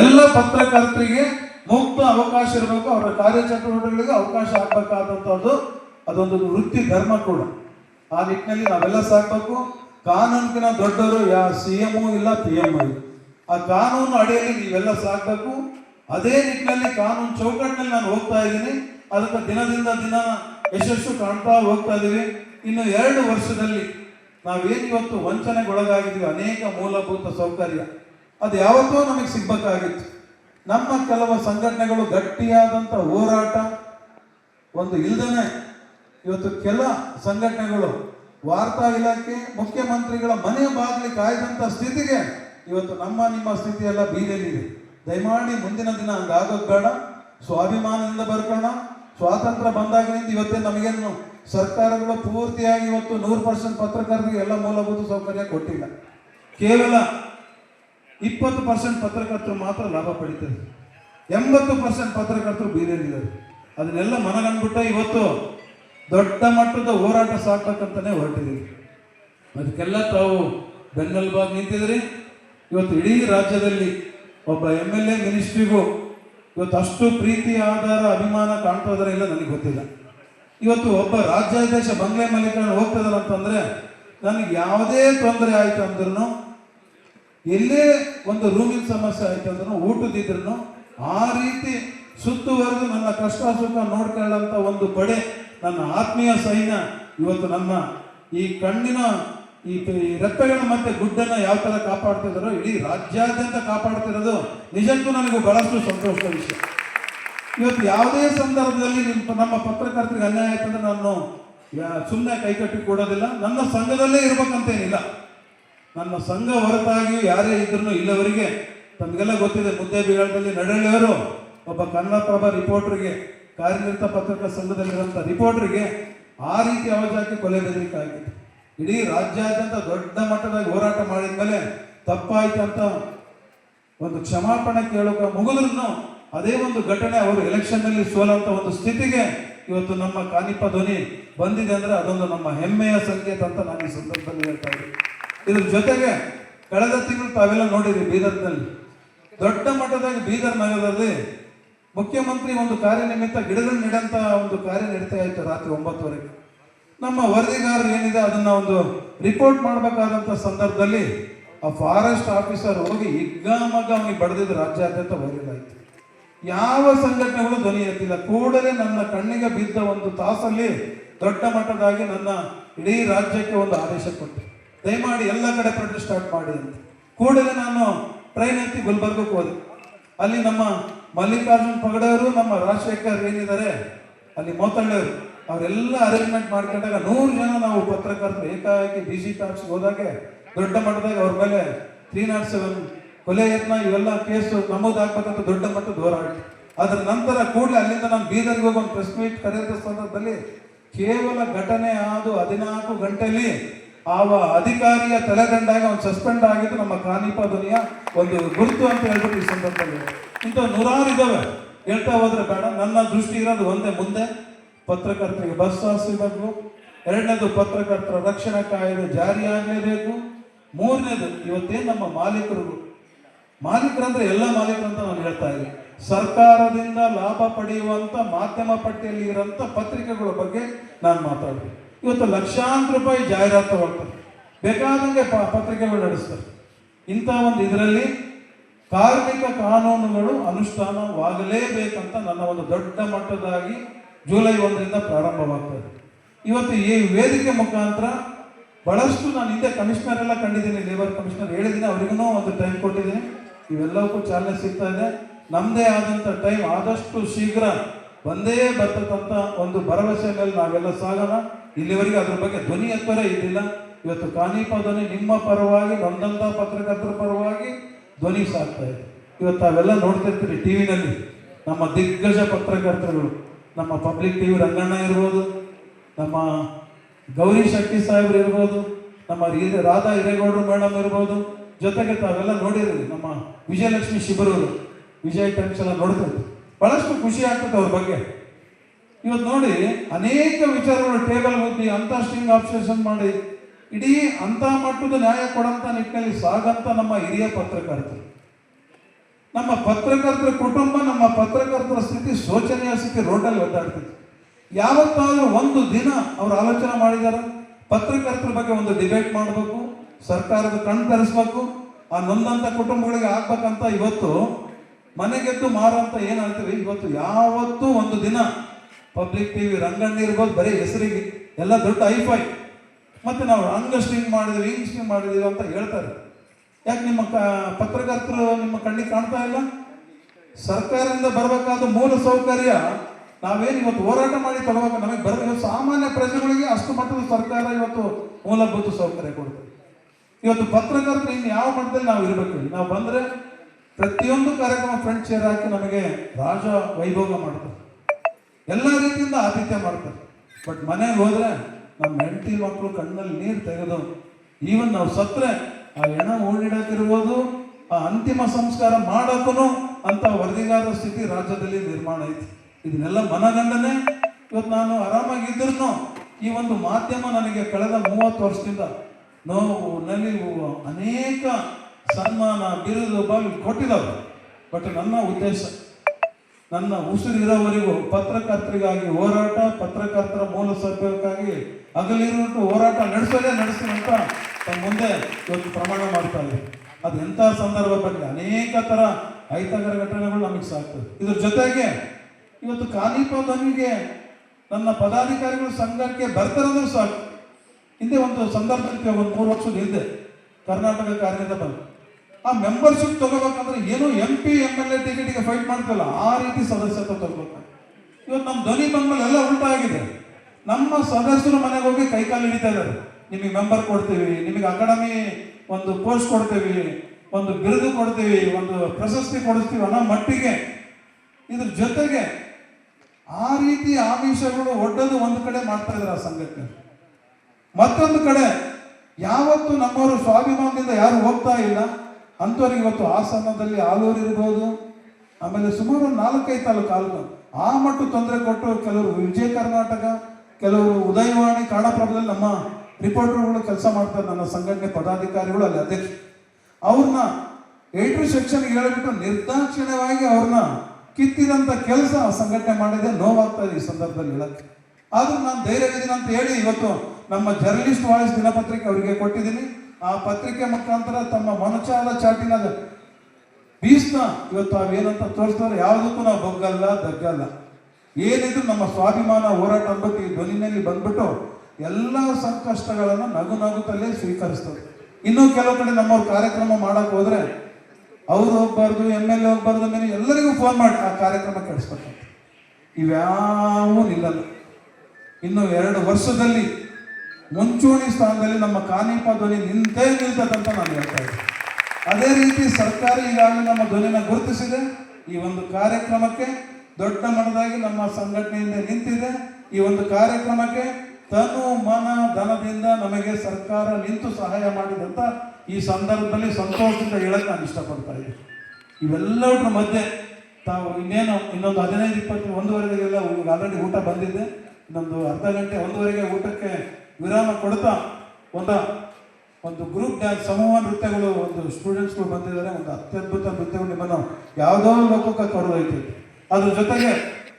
ಎಲ್ಲ ಪತ್ರಕರ್ತರಿಗೆ ಮುಕ್ತ ಅವಕಾಶ ಇರಬೇಕು. ಅವರ ಕಾರ್ಯಚಟುವಟಿಕೆಗಳಿಗೆ ಅವಕಾಶ ಆಗ್ಬೇಕಾದಂಥದ್ದು, ಅದೊಂದು ವೃತ್ತಿ ಧರ್ಮ ಕೂಡ. ಆ ನಿಟ್ಟಿನಲ್ಲಿ ನಾವೆಲ್ಲ ಸಾಕಬೇಕು. ಕಾನೂನಿನ ದೊಡ್ಡವರು ಯಾ ಸಿ ಎಂ ಇಲ್ಲ ಪಿ ಎಂ ಇಲ್ಲ. ಆ ಕಾನೂನು ಅಡಿಯಲ್ಲಿ ನೀವೆಲ್ಲ ಸಾಕಬೇಕು. ಅದೇ ನಿಟ್ಟಿನಲ್ಲಿ ಕಾನೂನು ಚೌಕಟ್ಟಿನಲ್ಲಿ ನಾನು ಹೋಗ್ತಾ ಇದ್ದೀನಿ. ಅದಕ್ಕೆ ದಿನದಿಂದ ದಿನ ಯಶಸ್ಸು ಕಾಣ್ತಾ ಹೋಗ್ತಾ ಇದ್ದೀವಿ. ಇನ್ನು ಎರಡು ವರ್ಷದಲ್ಲಿ ನಾವೇನು ಇವತ್ತು ವಂಚನೆಗೊಳಗಾಗಿದ್ದೀವಿ. ಅನೇಕ ಮೂಲಭೂತ ಸೌಕರ್ಯ. ಅದು ಯಾವತ್ತೂ ನಮಗೆ ಸಿಗ್ಬೇಕಾಗಿತ್ತು. ನಮ್ಮ ಕೆಲವು ಸಂಘಟನೆಗಳು ಗಟ್ಟಿಯಾದಂಥ ಹೋರಾಟ ಒಂದು ಇಲ್ದನೆ ಇವತ್ತು ಕೆಲ ಸಂಘಟನೆಗಳು ವಾರ್ತಾ ಇಲಾಖೆ, ಮುಖ್ಯಮಂತ್ರಿಗಳ ಮನೆ ಬಾಗಿಲಿ ಕಾಯ್ದಂಥ ಸ್ಥಿತಿಗೆ ಇವತ್ತು ನಮ್ಮ ನಿಮ್ಮ ಸ್ಥಿತಿ ಎಲ್ಲ ಬೀದಿಯಲ್ಲಿದೆ ದಯಮಾಡಿ ಮುಂದಿನ ದಿನ ಹಂಗಾಗೋದು ಬೇಡ ಸ್ವಾಭಿಮಾನದಿಂದ ಬರ್ಕೋಣ. ಸ್ವಾತಂತ್ರ್ಯ ಬಂದಾಗಿನಿಂದ ಇವತ್ತೇ ನಮಗೇನು ಸರ್ಕಾರಗಳು ಪೂರ್ತಿಯಾಗಿ ಇವತ್ತು ನೂರು ಪರ್ಸೆಂಟ್ ಪತ್ರಕರ್ತರಿಗೆ ಎಲ್ಲ ಮೂಲಭೂತ ಸೌಕರ್ಯ ಕೊಟ್ಟಿಲ್ಲ. ಕೇವಲ ಇಪ್ಪತ್ತು ಪರ್ಸೆಂಟ್ ಪತ್ರಕರ್ತರು ಮಾತ್ರ ಲಾಭ ಪಡಿತಾರೆ. ಎಂಬತ್ತು ಪರ್ಸೆಂಟ್ ಪತ್ರಕರ್ತರು ಬೀದಿಯಲ್ಲಿದ್ದಾರೆ. ಅದನ್ನೆಲ್ಲ ಮನಗಂಡ್ಬಿಟ್ಟು ಇವತ್ತು ದೊಡ್ಡ ಮಟ್ಟದ ಹೋರಾಟ ಸಾಕ್ಬೇಕಂತಾನೆ ಹೊರಟಿದ್ದೀವಿ. ಅದಕ್ಕೆಲ್ಲ ತಾವು ಬೆನ್ನೆಲುಬಾಗಿ ನಿಂತಿದ್ರಿ ಇವತ್ತು ಇಡೀ ರಾಜ್ಯದಲ್ಲಿ ಒಬ್ಬ ಎಂ ಎಲ್ ಎ ಮಿನಿಸ್ಟ್ರಿಗೂ ಇವತ್ತು ಅಷ್ಟು ಪ್ರೀತಿ, ಆಧಾರ, ಅಭಿಮಾನ ಕಾಣ್ತಾ ಇದಾರೆ ಇಲ್ಲ ನನಗೆ ಗೊತ್ತಿಲ್ಲ. ಇವತ್ತು ಒಬ್ಬ ರಾಜ್ಯಾಧ್ಯಕ್ಷ ಬಂಗ್ಲೆ ಮಲ್ಲಿಕರಣ ಹೋಗ್ತದಲ್ಲ ಅಂತಂದ್ರೆ ನನಗೆ ಯಾವುದೇ ತೊಂದರೆ ಆಯ್ತು ಅಂದ್ರೂ ಎಲ್ಲೇ ಒಂದು ರೂಮಿನ ಸಮಸ್ಯೆ ಆಯ್ತು ಅಂದ್ರೂ ಊಟದಿದ್ರು ಆ ರೀತಿ ಸುತ್ತುವರೆದು ನನ್ನ ಕಷ್ಟ ಸುಖ ನೋಡ್ಕೊಳ್ಳಂತ ಒಂದು ಪಡೆ ನನ್ನ ಆತ್ಮೀಯ ಸೈನ್ಯ ಇವತ್ತು ನನ್ನ ಈ ಕಣ್ಣಿನ ಈ ರಕ್ತಗಳ ಮತ್ತೆ ಗುಡ್ಡನ್ನ ಯಾವ ತರ ಕಾಪಾಡ್ತಿದಾರೋ, ಇಡೀ ರಾಜ್ಯಾದ್ಯಂತ ಕಾಪಾಡ್ತಿರೋದು ನಿಜಕ್ಕೂ ನನಗೂ ಬಹಳಷ್ಟು ಸಂತೋಷದ ವಿಷಯ. ಇವತ್ತು ಯಾವುದೇ ಸಂದರ್ಭದಲ್ಲಿ ನಿಮ್ಮ ನಮ್ಮ ಪತ್ರಕರ್ತರಿಗೆ ಅನ್ಯಾಯ ಆಯ್ತಂದ್ರೆ ನಾನು ಸುಮ್ಮನೆ ಕೈಕಟ್ಟಿ ಕೊಡೋದಿಲ್ಲ. ನನ್ನ ಸಂಘದಲ್ಲೇ ಇರ್ಬೇಕಂತೇನಿಲ್ಲ. ನನ್ನ ಸಂಘ ಹೊರತಾಗಿ ಯಾರೇ ಇದ್ರು ಇಲ್ಲವರಿಗೆ ತಮಗೆಲ್ಲ ಗೊತ್ತಿದೆ ಮುದ್ದೆ ಬಿಗಾಳದಲ್ಲಿ ನಡಳ್ಳಿಯವರು ಒಬ್ಬ ಕನ್ನಡಪ್ರಭ ರಿಪೋರ್ಟರ್ಗೆ, ಕಾರ್ಯನಿರತ ಪತ್ರಿಕಾ ಸಂಘದಲ್ಲಿರುವಂಥ ರಿಪೋರ್ಟರ್ಗೆ ಆ ರೀತಿ ಅವಜಾತಿ ಕೊಲೆ ಬೆದರಿಕೆ ಆಗಿತ್ತು ಇಡೀ ರಾಜ್ಯಾದ್ಯಂತ ದೊಡ್ಡ ಮಟ್ಟದಾಗ ಹೋರಾಟ ಮಾಡಿದ ಮೇಲೆ ತಪ್ಪಾಯ್ತು ಅಂತ ಒಂದು ಕ್ಷಮಾಪಣೆ ಕೇಳೋಕೆ ಮುಗಿದ್ರು ಅದೇ ಒಂದು ಘಟನೆ ಅವರು ಎಲೆಕ್ಷನ್ನಲ್ಲಿ ಸೋಲಂತ ಒಂದು ಸ್ಥಿತಿಗೆ ಇವತ್ತು ನಮ್ಮ ಕಾನಿಪ ಧ್ವನಿ ಬಂದಿದೆ ಅಂದ್ರೆ ಅದೊಂದು ನಮ್ಮ ಹೆಮ್ಮೆಯ ಸಂಕೇತ ಅಂತ ನಾನು ಈ ಸಂದರ್ಭದಲ್ಲಿ ಹೇಳ್ತಾ ಇದ್ದೀನಿ. ಇದ್ರ ಜೊತೆಗೆ ಕಳೆದ ತಿಂಗಳು ತಾವೆಲ್ಲ ನೋಡಿರಿ ಬೀದರ್ನಲ್ಲಿ. ದೊಡ್ಡ ಮಟ್ಟದಾಗ ಬೀದರ್ ನಗರದಲ್ಲಿ ಮುಖ್ಯಮಂತ್ರಿ ಒಂದು ಕಾರ್ಯನಿಮಿತ್ತ ಗಿಡದ ನೆಡಂತ ಒಂದು ಕಾರ್ಯ ನಡೀತಾ ಇತ್ತು ರಾತ್ರಿ ಒಂಬತ್ತುವರೆಗೆ. ನಮ್ಮ ವರದಿಗಾರರು ಏನಿದೆ ಅದನ್ನ ಒಂದು ರಿಪೋರ್ಟ್ ಮಾಡಬೇಕಾದಂತ ಸಂದರ್ಭದಲ್ಲಿ ಆ ಫಾರೆಸ್ಟ್ ಆಫೀಸರ್ ಹೋಗಿ ಹಿಗ್ಗಾಮಗ ಅವನಿಗೆ ಬಡದಿದ್ದು ರಾಜ್ಯಾದ್ಯಂತ ಹೋಗಿದ್ದಾಯ್ತು. ಯಾವ ಸಂಘಟನೆಗಳು ಧ್ವನಿ ಎತ್ತಿಲ್ಲ. ಕೂಡಲೇ ನನ್ನ ಕಣ್ಣಿಗೆ ಬಿದ್ದ ಒಂದು ತಾಸಲ್ಲಿ ದೊಡ್ಡ ಮಟ್ಟದಾಗಿ ನನ್ನ ಇಡೀ ರಾಜ್ಯಕ್ಕೆ ಒಂದು ಆದೇಶ ಕೊಟ್ಟೆ. ದಯಮಾಡಿ ಎಲ್ಲ ಕಡೆ ಪ್ರೊಟೆಸ್ಟ್ ಸ್ಟಾರ್ಟ್ ಮಾಡಿ ಅಂತ. ಕೂಡಲೇ ನಾನು ಟ್ರೈನ್ ಹತ್ತಿ ಗುಲ್ಬರ್ಗಕ್ಕೆ ಹೋದೆ. ಅಲ್ಲಿ ನಮ್ಮ ಮಲ್ಲಿಕಾರ್ಜುನ್ ಪಗಡೆಯವರು ನಮ್ಮ ರಾಜಶೇಖರ್ ಏನಿದ್ದಾರೆ, ಅಲ್ಲಿ ಮೋತಳ್ಳಿಯವರು, ಅವರೆಲ್ಲ ಅರೇಂಜ್ಮೆಂಟ್ ಮಾಡ್ಕೊಂಡಾಗ ನೂರು ಜನ ನಾವು ಪತ್ರಕರ್ತರು ಏಕಾಏಕಿ ಡಿ ಸಿ ಟಾಕ್ಸ್ ಹೋದಾಗೆ ದೊಡ್ಡ ಮಟ್ಟದಾಗ ಅವ್ರ ಮೇಲೆ ತ್ರೀ ನಾಟ್ ಸೆವೆನ್ ಕೊಲೆ ಯತ್ನ, ಇವೆಲ್ಲ ಕೇಸು ನಮೂದಾಗ್ಬೇಕಂತ ದೊಡ್ಡ ಮಟ್ಟದ ಹೋರಾಟ. ಅದರ ನಂತರ ಕೂಡಲೇ ಅಲ್ಲಿಂದ ನಾನು ಬೀದರ್ಗೆ ಹೋಗಿ ಒಂದು ಪ್ರೆಸ್ ಮೀಟ್ ಕರೆದ ಸಂದರ್ಭದಲ್ಲಿ ಕೇವಲ ಘಟನೆ ಆದು ಹದಿನಾಲ್ಕು ಗಂಟೆಯಲ್ಲಿ ಆವ ಅಧಿಕಾರಿಯ ತಲೆಗಂಡಾಗ ಅವ್ನು ಸಸ್ಪೆಂಡ್ ಆಗಿದ್ದು ನಮ್ಮ ಕಾನಿಪ ಧ್ವನಿಯ ಒಂದು ಗುರುತು ಅಂತ ಹೇಳ್ಬಿಟ್ಟು ಈ ಸಂದರ್ಭದಲ್ಲಿ. ಇಂಥ ನೂರಾರು ಇದಾವೆ. ಹೇಳ್ತಾ ಹೋದ್ರೆ ಬೇಡ. ನನ್ನ ದೃಷ್ಟಿ ಇರೋದು ಒಂದೇ ಮುಂದೆ. ಪತ್ರಕರ್ತರಿಗೆ ಬಸ್ ಪಾಸ್ ಸಿಗಬೇಕು ಎರಡನೇದು ಪತ್ರಕರ್ತರ ರಕ್ಷಣಾ ಕಾಯ್ದೆ ಜಾರಿಯಾಗಲೇಬೇಕು ಮೂರನೇದು ಇವತ್ತೇನು ನಮ್ಮ ಮಾಲೀಕರು? ಮಾಲೀಕರಂದ್ರೆ ಎಲ್ಲ ಮಾಲೀಕರು ಅಂತ ನಾನು ಹೇಳ್ತಾ ಇದ್ದೀನಿ. ಸರ್ಕಾರದಿಂದ ಲಾಭ ಪಡೆಯುವಂತ ಮಾಧ್ಯಮ ಪಟ್ಟಿಯಲ್ಲಿ ಇರೋಂಥ ಪತ್ರಿಕೆಗಳ ಬಗ್ಗೆ ನಾನು ಮಾತಾಡ್ತೀನಿ. ಇವತ್ತು ಲಕ್ಷಾಂತರ ರೂಪಾಯಿ ಜಾಹೀರಾತು ತಗೊಳ್ತಾರೆ ಬೇಕಾದಂಗೆ ಪತ್ರಿಕೆಗಳು ನಡೆಸ್ತಾರೆ. ಇಂಥ ಒಂದು ಇದರಲ್ಲಿ ಕಾರ್ಮಿಕ ಕಾನೂನುಗಳು ಅನುಷ್ಠಾನವಾಗಲೇಬೇಕಂತ ನನ್ನ ಒಂದು ದೊಡ್ಡ ಮಟ್ಟದಾಗಿ ಜುಲೈ ಒಂದರಿಂದ ಪ್ರಾರಂಭವಾಗ್ತದೆ ಇವತ್ತು ಈ ವೇದಿಕೆ ಮುಖಾಂತರ ಬಹಳಷ್ಟು ನಾನು ಹಿಂದೆ ಕಮಿಷನರ್ ಎಲ್ಲ ಕಂಡಿದ್ದೀನಿ, ಲೇಬರ್ ಕಮಿಷನರ್ ಹೇಳಿದ್ದೀನಿ, ಅವರಿಗೂ ಒಂದು ಟೈಮ್ ಕೊಟ್ಟಿದ್ದೀನಿ. ಇವೆಲ್ಲವಕ್ಕೂ ಚಾಲನೆ ಸಿಗ್ತಾ ಇದೆ. ನಮ್ಮದೇ ಆದಂಥ ಟೈಮ್ ಆದಷ್ಟು ಶೀಘ್ರ ಬಂದೇ ಬರ್ತಕ್ಕಂಥ ಒಂದು ಭರವಸೆ ಮೇಲೆ ನಾವೆಲ್ಲ ಸಾಗೋಣ. ಇಲ್ಲಿವರೆಗೆ ಅದ್ರ ಬಗ್ಗೆ ಧ್ವನಿ ಎತ್ತರ ಇದ್ದಿಲ್ಲ. ಇವತ್ತು ಕಾನೀಪ ಧ್ವನಿ ನಿಮ್ಮ ಪರವಾಗಿ ನೊಂದಂತ ಪತ್ರಕರ್ತರ ಪರವಾಗಿ ಧ್ವನಿ ಸಾಕ್ತಾ ಇದೆ. ಇವತ್ತು ತಾವೆಲ್ಲ ನೋಡ್ತಿರ್ತೀರಿ ಟಿವಿನಲ್ಲಿ ನಮ್ಮ ದಿಗ್ಗಜ ಪತ್ರಕರ್ತರುಗಳು. ನಮ್ಮ ಪಬ್ಲಿಕ್ ಟಿ ವಿ ರಂಗಣ್ಣ ಇರ್ಬೋದು, ನಮ್ಮ ಗೌರಿ ಶಕ್ತಿ ಸಾಹೇಬ್ರು ಇರ್ಬೋದು, ನಮ್ಮ ರಾಧಾ ಹಿರೇಗೌಡರು ಮೇಡಮ್ ಇರ್ಬೋದು. ಜೊತೆಗೆ ತಾವೆಲ್ಲ ನೋಡಿರಿ ನಮ್ಮ ವಿಜಯಲಕ್ಷ್ಮಿ ಶಿಬರೂರು ವಿಜಯ್ ಟೈಮ್ಸ್ ಎಲ್ಲ ನೋಡ್ತಿರ್ತೀವಿ ಬಹಳಷ್ಟು ಖುಷಿ ಆಗ್ತದೆ ಅವ್ರ ಬಗ್ಗೆ. ಇವತ್ತು ನೋಡಿ ಅನೇಕ ವಿಚಾರಗಳು ಟೇಬಲ್ ಓದಿ ಅಂತ ಸ್ಟಿಂಗ್ ಆಬ್ಸರ್ವೇಷನ್ ಮಾಡಿ ಇಡೀ ಅಂತ ಮಟ್ಟದ ನ್ಯಾಯ ಕೊಡಂತ ನಿಟ್ಟಿನಲ್ಲಿ ಸಾಗಂತ ನಮ್ಮ ಹಿರಿಯ ಪತ್ರಕರ್ತರು. ನಮ್ಮ ಪತ್ರಕರ್ತರ ಕುಟುಂಬ, ನಮ್ಮ ಪತ್ರಕರ್ತರ ಸ್ಥಿತಿ ಶೋಚನೀಯ ಸ್ಥಿತಿ ರೋಡಲ್ಲಿ ಒದ್ದಾಡ್ತಿತ್ತು ಯಾವತ್ತಾದ್ರೂ ಒಂದು ದಿನ ಅವರು ಆಲೋಚನೆ ಮಾಡಿದಾರ? ಪತ್ರಕರ್ತರ ಬಗ್ಗೆ ಒಂದು ಡಿಬೇಟ್ ಮಾಡಬೇಕು, ಸರ್ಕಾರದ ಕಣ್ ತರಿಸ್ಬೇಕು, ಆ ನೊಂದಂತ ಕುಟುಂಬಗಳಿಗೆ ಆಗ್ಬೇಕಂತ ಇವತ್ತು ಮನೆಗೆದ್ದು ಮಾರೋ ಅಂತ ಏನ್ ಹೇಳ್ತೀವಿ ಇವತ್ತು ಯಾವತ್ತೂ ಒಂದು ದಿನ ಪಬ್ಲಿಕ್ ಟಿವಿ, ರಂಗಣ್ಣ ಇರ್ಬೋದು, ಬರೀ ಹೆಸರಿಗೆ ಎಲ್ಲ ದೊಡ್ಡ ಐಫೈ ಮತ್ತು ನಾವು ರಂಗ ಸ್ಟ್ರಿಂಗ್ ಮಾಡಿದ್ವಿ, ಹಿಂಗ್ ಸ್ಟ್ರಿಂಗ್ ಮಾಡಿದೀವಿ ಅಂತ ಹೇಳ್ತಾರೆ. ಯಾಕೆ ನಿಮ್ಮ ಕ, ಪತ್ರಕರ್ತರು ನಿಮ್ಮ ಕಣ್ಣಿಗೆ ಕಾಣ್ತಾ ಇಲ್ಲ? ಸರ್ಕಾರದಿಂದ ಬರಬೇಕಾದ ಮೂಲ ಸೌಕರ್ಯ ನಾವೇನು ಇವತ್ತು ಹೋರಾಟ ಮಾಡಿ ತಗೋಬೇಕು? ನಮಗೆ ಬರಬೇಕು ಸಾಮಾನ್ಯ ಪ್ರಜೆಗಳಿಗೆ ಅಷ್ಟು ಮಟ್ಟದ ಸರ್ಕಾರ ಇವತ್ತು ಮೂಲಭೂತ ಸೌಕರ್ಯ ಕೊಡ್ತದೆ ಇವತ್ತು ಪತ್ರಕರ್ತರು ಇನ್ನು ಯಾವ ಮಟ್ಟದಲ್ಲಿ ನಾವು ಇರಬೇಕು? ನಾವು ಬಂದ್ರೆ ಪ್ರತಿಯೊಂದು ಕಾರ್ಯಕ್ರಮ ಫ್ರಂಟ್ ಚೇರ್ ಹಾಕಿ ನಮಗೆ ರಾಜ ವೈಭೋಗ ಮಾಡ್ತಾರೆ. ಎಲ್ಲ ರೀತಿಯಿಂದ ಆತಿಥ್ಯ ಮಾಡ್ತಾರೆ. ಬಟ್ ಮನೆಗೆ ಹೋದ್ರೆ ನಮ್ಮ ಹೆಂಡತಿ ಮಕ್ಕಳು ಕಣ್ಣಲ್ಲಿ ನೀರು ತೆಗೆದು ಈವನ್ ನಾವು ಸತ್ರೆ, ಆ ಹೆಣ ಓಡಿಡಾಕಿರ್ಬೋದು ಆ ಅಂತಿಮ ಸಂಸ್ಕಾರ ಮಾಡೋಕ್ಕೂ ಅಂತ ವರದಿಗಾರ ಸ್ಥಿತಿ ರಾಜ್ಯದಲ್ಲಿ ನಿರ್ಮಾಣ ಐತಿ. ಇದನ್ನೆಲ್ಲ ಮನಗಂಡನೆ ಇವತ್ತು ನಾನು ಆರಾಮಾಗಿದ್ದರೂ ಈ ಒಂದು ಮಾಧ್ಯಮ ನನಗೆ ಕಳೆದ ಮೂವತ್ತು ವರ್ಷದಿಂದ ನೋವು, ನಲಿವು, ಅನೇಕ ಸನ್ಮಾನ ಬಿರುದು ಬಾಗಿ ಕೊಟ್ಟಿದ್ದಾವೆ ಬಟ್ ನನ್ನ ಉದ್ದೇಶ, ನನ್ನ ಉಸಿರಿರೋವರೆಗೂ ಪತ್ರಕರ್ತರಿಗಾಗಿ ಹೋರಾಟ, ಪತ್ರಕರ್ತರ ಮೂಲ ಸೌಕರ್ಯಕ್ಕಾಗಿ ಅಗಲಿರುವಂಥ ಹೋರಾಟ ನಡೆಸೋದೇ ನಡೆಸ್ತೀನಿ ಅಂತ ತಮ್ಮ ಮುಂದೆ ಇವತ್ತು ಪ್ರಮಾಣ ಮಾಡ್ತಾ ಇದ್ದೀವಿ ಅದು ಎಂಥ ಸಂದರ್ಭ ಬಗ್ಗೆ ಅನೇಕ ಥರ ಅಹಿತಕರ ಘಟನೆಗಳು ನಮಗೆ ಸಾಕ್ತದೆ ಇದ್ರ ಜೊತೆಗೆ ಇವತ್ತು ಕಾನಿಪದನಿಗೆ ನನ್ನ ಪದಾಧಿಕಾರಿಗಳು ಸಂಘಕ್ಕೆ ಬರ್ತಾರಂದ್ರೂ ಸಾಕು. ಹಿಂದೆ ಒಂದು ಸಂದರ್ಭಕ್ಕೆ ಒಂದು ಮೂರು ವರ್ಷದ ಹಿಂದೆ ಕರ್ನಾಟಕ ಕಾರ್ಯದ ಬಂದು ಆ ಮೆಂಬರ್ಶಿಪ್ ತಗೋಬೇಕಂದ್ರೆ ಏನು M P M L A ಟಿಕೆಟಿಗೆ fight ಮಾಡ್ತಲ್ಲ ಆ ರೀತಿ ಸದಸ್ಯತ್ವ ತಗೋಬೇಕು. ಇವತ್ತು ನಮ್ಮ ಧ್ವನಿ ಬಂದ್ಮೇಲೆ ಎಲ್ಲ ಉಲ್ಟಾ ಆಗಿದೆ. ನಮ್ಮ ಸದಸ್ಯರು ಮನೆಗೆ ಹೋಗಿ ಕೈಕಾಲು ಹಿಡಿತಾ ಇದ್ದಾರೆ. ನಿಮಗೆ ಮೆಂಬರ್ ಕೊಡ್ತೀವಿ, ನಿಮಗೆ ಅಕಾಡೆಮಿ ಒಂದು ಪೋಸ್ಟ್ ಕೊಡ್ತೀವಿ, ಒಂದು ಬಿರುದು ಕೊಡ್ತೀವಿ, ಒಂದು ಪ್ರಶಸ್ತಿ ಕೊಡಿಸ್ತೀವಿ ಅನ್ನೋ ಮಟ್ಟಿಗೆ ಇದ್ರ ಜೊತೆಗೆ ಆ ರೀತಿ ಆಮಿಷಗಳು ಒಡ್ಡೋದು ಒಂದು ಕಡೆ ಮಾಡ್ತಾ ಇದ್ದಾರೆ ಆ ಸಂಘಕ್ಕೆ. ಮತ್ತೊಂದು ಕಡೆ, ಯಾವತ್ತು ನಮ್ಮವರು ಸ್ವಾಭಿಮಾನದಿಂದ ಯಾರು ಹೋಗ್ತಾ ಇಲ್ಲ. ಅಂಥವ್ರಿಗೆ ಇವತ್ತು ಹಾಸನದಲ್ಲಿ ಆಲೂರು ಇರ್ಬೋದು, ಆಮೇಲೆ ಸುಮಾರು ನಾಲ್ಕೈದು ತಾಲೂಕು ಆಲೂರು ಆ ಮಟ್ಟು ತೊಂದರೆ ಕೊಟ್ಟು ಕೆಲವರು ವಿಜಯ ಕರ್ನಾಟಕ, ಕೆಲವರು ಉದಯವಾಣಿ ಕನ್ನಡಪ್ರಭದಲ್ಲಿ ನಮ್ಮ ರಿಪೋರ್ಟರ್ಗಳು ಕೆಲಸ ಮಾಡ್ತಾರೆ, ನನ್ನ ಸಂಘಟನೆ ಪದಾಧಿಕಾರಿಗಳು ಅಲ್ಲಿ ಅಧ್ಯಕ್ಷ ಅವ್ರನ್ನ ಏಟ್ರಿ ಸೆಕ್ಷನ್ಗೆ ಹೇಳಿಬಿಟ್ಟು ನಿರ್ದಾಕ್ಷಿಣ್ಯವಾಗಿ ಅವ್ರನ್ನ ಕಿತ್ತಿದಂಥ ಕೆಲಸ ಸಂಘಟನೆ ಮಾಡಿದೆ, ನೋವಾಗ್ತಾ ಇದೆ ಈ ಸಂದರ್ಭದಲ್ಲಿ ಹೇಳಕ್ಕೆ. ಆದ್ರೂ ನಾನು ಧೈರ್ಯವಿದ್ದೀನಿ ಅಂತ ಹೇಳಿ ಇವತ್ತು ನಮ್ಮ ಜರ್ನಲಿಸ್ಟ್ ವಾಯ್ಸ್ ದಿನಪತ್ರಿಕೆ ಅವರಿಗೆ ಕೊಟ್ಟಿದ್ದೀನಿ. ಆ ಪತ್ರಿಕೆ ಮುಖಾಂತರ ತಮ್ಮ ಮನಚಾದ ಚಾಟಿನ ಬೀಸ್ನ ಇವತ್ತು ಅವೇನಂತ ತೋರಿಸ್ತಾರೆ, ಯಾವುದಕ್ಕೂ ನಾವು ಬಗ್ಗಲ್ಲ, ದಗ್ಗಲ್ಲ. ಏನಿದ್ರು ನಮ್ಮ ಸ್ವಾಭಿಮಾನ ಹೋರಾಟ ಬಗ್ಗೆ ಈ ಧ್ವನಿನಲ್ಲಿ ಬಂದ್ಬಿಟ್ಟು ಎಲ್ಲ ಸಂಕಷ್ಟಗಳನ್ನು ನಗು ನಗುತ್ತಲೇ ಸ್ವೀಕರಿಸ್ತದೆ. ಇನ್ನೂ ಕೆಲವು ಕಡೆ ನಮ್ಮವ್ರು ಕಾರ್ಯಕ್ರಮ ಮಾಡಕ್ ಹೋದ್ರೆ ಅವ್ರು ಹೋಗ್ಬಾರ್ದು, ಎಂ ಎಲ್ ಎ ಹೋಗ್ಬಾರ್ದು ಮೇಲೆ ಎಲ್ಲರಿಗೂ ಫೋನ್ ಮಾಡಿ, ಆ ಕಾರ್ಯಕ್ರಮ ಕೆಡಿಸ್ಬೇಕಂತ ಇವ್ಯಾವೂ ನಿಲ್ಲಲ್ಲ. ಇನ್ನು ಎರಡು ವರ್ಷದಲ್ಲಿ ಮುಂಚೂಣಿ ಸ್ಥಾನದಲ್ಲಿ ನಮ್ಮ ಕಾನೀಪ ಧ್ವನಿ ನಿಂತೇ ನಿಲ್ತದಂತ ನಾನು ಹೇಳ್ತಾ ಇದ್ದೀನಿ. ಅದೇ ರೀತಿ ಸರ್ಕಾರ ಈಗಾಗಲೇ ನಮ್ಮ ಧ್ವನಿನ ಗುರುತಿಸಿದೆ. ಈ ಒಂದು ಕಾರ್ಯಕ್ರಮಕ್ಕೆ ದೊಡ್ಡ ಮಟ್ಟದಾಗಿ ನಮ್ಮ ಸಂಘಟನೆಯಿಂದ ನಿಂತಿದೆ. ಈ ಒಂದು ಕಾರ್ಯಕ್ರಮಕ್ಕೆ ತನು ಮನ ಧನದಿಂದ ನಮಗೆ ಸರ್ಕಾರ ನಿಂತು ಸಹಾಯ ಮಾಡಿದಂತ ಈ ಸಂದರ್ಭದಲ್ಲಿ ಸಂತೋಷದಿಂದ ಹೇಳಕ್ಕೆ ನಾನು ಇಷ್ಟಪಡ್ತಾ ಇದ್ದೀನಿ. ಇವೆಲ್ಲದರ ಮಧ್ಯೆ ತಾವು ಇನ್ನೇನು, ಇನ್ನೊಂದು ಹದಿನೈದು, ಇಪ್ಪತ್ತು, ಒಂದುವರೆಗೆಲ್ಲ ಆಲ್ರೆಡಿ ಊಟ ಬಂದಿದೆ. ಇನ್ನೊಂದು ಅರ್ಧ ಗಂಟೆ, ಒಂದುವರೆಗೆ ಊಟಕ್ಕೆ ವಿರಾಮ ಕೊಡ್ತಾ ಒಂದು ಒಂದು ಗ್ರೂಪ್ ಡ್ಯಾನ್ಸ್ ಸಮೂಹ ನೃತ್ಯಗಳು, ಒಂದು ಸ್ಟೂಡೆಂಟ್ಸ್ಗಳು ಬಂದಿದ್ದಾರೆ, ಒಂದು ಅತ್ಯದ್ಭುತ ನೃತ್ಯಗಳು ನಿಮ್ಮನ್ನು ಯಾವುದೋ ಲೋಕಕ್ಕೆ ಕರೆದೊಯ್ತು ಅದ್ರ ಜೊತೆಗೆ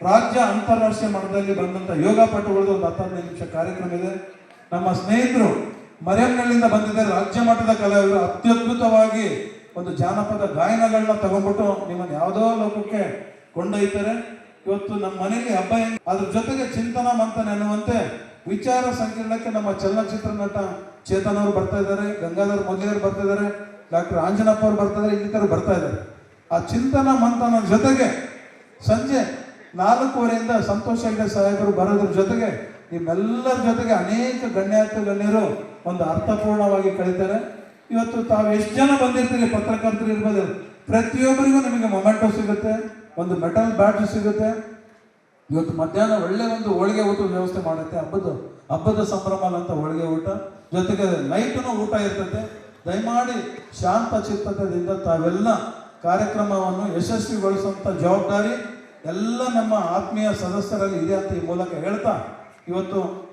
ರಾಜ್ಯ ಅಂತಾರಾಷ್ಟ್ರೀಯ ಮಟ್ಟದಲ್ಲಿ ಬಂದಂಥ ಯೋಗ ಪಟುಗಳದ್ದು ಒಂದು ಹತ್ತೊಂದು ನಿಮಿಷ ಕಾರ್ಯಕ್ರಮ ಇದೆ. ನಮ್ಮ ಸ್ನೇಹಿತರು ಮರಿಯಮ್ನಳ್ಳಿಂದ ಬಂದಿದ್ದಾರೆ. ರಾಜ್ಯ ಮಟ್ಟದ ಕಲಾವಿದರು ಅತ್ಯದ್ಭುತವಾಗಿ ಒಂದು ಜಾನಪದ ಗಾಯನಗಳನ್ನ ತಗೊಂಡ್ಬಿಟ್ಟು ನಿಮ್ಮನ್ನು ಯಾವುದೋ ಲೋಕಕ್ಕೆ ಕೊಂಡೊಯ್ತಾರೆ. ಇವತ್ತು ನಮ್ಮ ಮನೆಯಲ್ಲಿ ಹಬ್ಬ ಅದ್ರ ಜೊತೆಗೆ ಚಿಂತನ ಮಂಥನ ಎನ್ನುವಂತೆ ವಿಚಾರ ಸಂಕಿರಣಕ್ಕೆ ನಮ್ಮ ಚಲನಚಿತ್ರ ನಟ ಚೇತನ್ ಅವರು ಬರ್ತಾ ಇದ್ದಾರೆ, ಗಂಗಾಧರ್ ಮೊದಲಿಯವರು ಬರ್ತಾ ಇದ್ದಾರೆ, ಡಾಕ್ಟರ್ ಆಂಜನಪ್ಪ ಅವರು ಬರ್ತಾ ಇದ್ದಾರೆ, ಇನ್ನಿತರು ಬರ್ತಾ ಇದ್ದಾರೆ. ಆ ಚಿಂತನ ಮಂಥನ ಜೊತೆಗೆ ಸಂಜೆ ನಾಲ್ಕೂವರೆಯಿಂದ ಸಂತೋಷ ಹೆಗ್ಡೆ ಸಾಹೇಬರು ಬರೋದ್ರ ಜೊತೆಗೆ ನಿಮ್ಮೆಲ್ಲರ ಜೊತೆಗೆ ಅನೇಕ ಗಣ್ಯಾತ ಗಣ್ಯರು ಒಂದು ಅರ್ಥಪೂರ್ಣವಾಗಿ ಕಳೀತಾರೆ. ಇವತ್ತು ತಾವು ಎಷ್ಟು ಜನ ಬಂದಿರ್ತೀರಿ ಪತ್ರಕರ್ತರು ಇರ್ಬೋದು? ಪ್ರತಿಯೊಬ್ಬರಿಗೂ ನಿಮಗೆ ಮೊಮೆಂಟೋ ಸಿಗುತ್ತೆ, ಒಂದು ಮೆಟಲ್ ಬ್ಯಾಟ್ ಸಿಗುತ್ತೆ. ಇವತ್ತು ಮಧ್ಯಾಹ್ನ ಒಳ್ಳೆ ಒಂದು ಹೋಳಿಗೆ ಊಟದ ವ್ಯವಸ್ಥೆ ಮಾಡುತ್ತೆ. ಹಬ್ಬದ ಹಬ್ಬದ ಸಂಭ್ರಮ ಅಂತ ಹೋಳಿಗೆ ಊಟ. ಜೊತೆಗೆ ನೈಟೂ ಊಟ ಇರ್ತದೆ. ದಯಮಾಡಿ ಶಾಂತ ಚಿತ್ತದಿಂದ ತಾವೆಲ್ಲ ಕಾರ್ಯಕ್ರಮವನ್ನು ಯಶಸ್ವಿಗೊಳಿಸುವಂಥ ಜವಾಬ್ದಾರಿ ಎಲ್ಲ ನಮ್ಮ ಆತ್ಮೀಯ ಸದಸ್ಯರಲ್ಲಿ ಇದೆ ಅಂತ ಈ ಮೂಲಕ ಹೇಳ್ತಾ ಇವತ್ತು